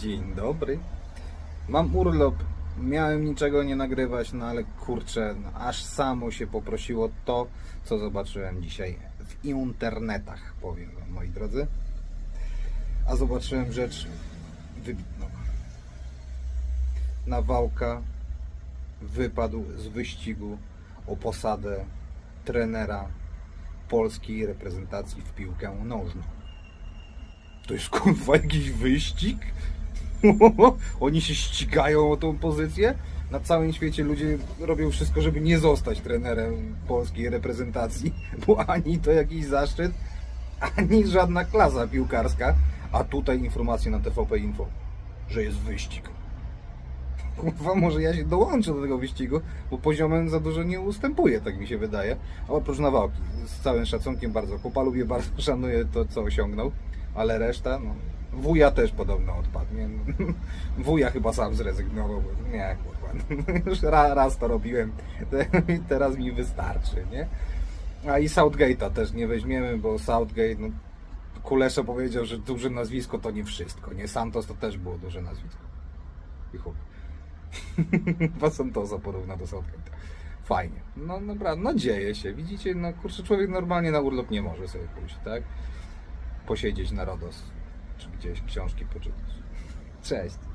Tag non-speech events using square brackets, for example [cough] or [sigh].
Dzień dobry. Mam urlop. Miałem niczego nie nagrywać, no ale kurczę, no, aż samo się poprosiło to, co zobaczyłem dzisiaj w internetach, powiem wam, moi drodzy. A zobaczyłem rzecz wybitną. Nawałka wypadł z wyścigu o posadę trenera polskiej reprezentacji w piłkę nożną. To jest kurwa jakiś wyścig? [laughs] Oni się ścigają o tą pozycję? Na całym świecie ludzie robią wszystko, żeby nie zostać trenerem polskiej reprezentacji, [laughs] bo ani to jakiś zaszczyt, ani żadna klasa piłkarska. A tutaj informacje na TVP Info, że jest wyścig. [laughs] Kurwa, może ja się dołączę do tego wyścigu, bo poziomem za dużo nie ustępuję, tak mi się wydaje. A oprócz Nawałki, z całym szacunkiem bardzo chłopa, lubię, bardzo szanuję to, co osiągnął, ale reszta, no, wuja też podobno odpadł, nie? [laughs] Wuja chyba sam zrezygnował, bo nie, kurwa, [laughs] już raz, to robiłem, [laughs] teraz mi wystarczy, nie? A i Southgate'a też nie weźmiemy, bo Southgate, no, Kulesza powiedział, że duże nazwisko to nie wszystko, nie? Santos to też było duże nazwisko. I chuj. Wasantosa porówna do Southgate. Fajnie. No dobra, no dzieje się. Widzicie, no kurczę, człowiek normalnie na urlop nie może sobie pójść, tak? Posiedzieć na RODOS, czy gdzieś książki poczytać. Cześć.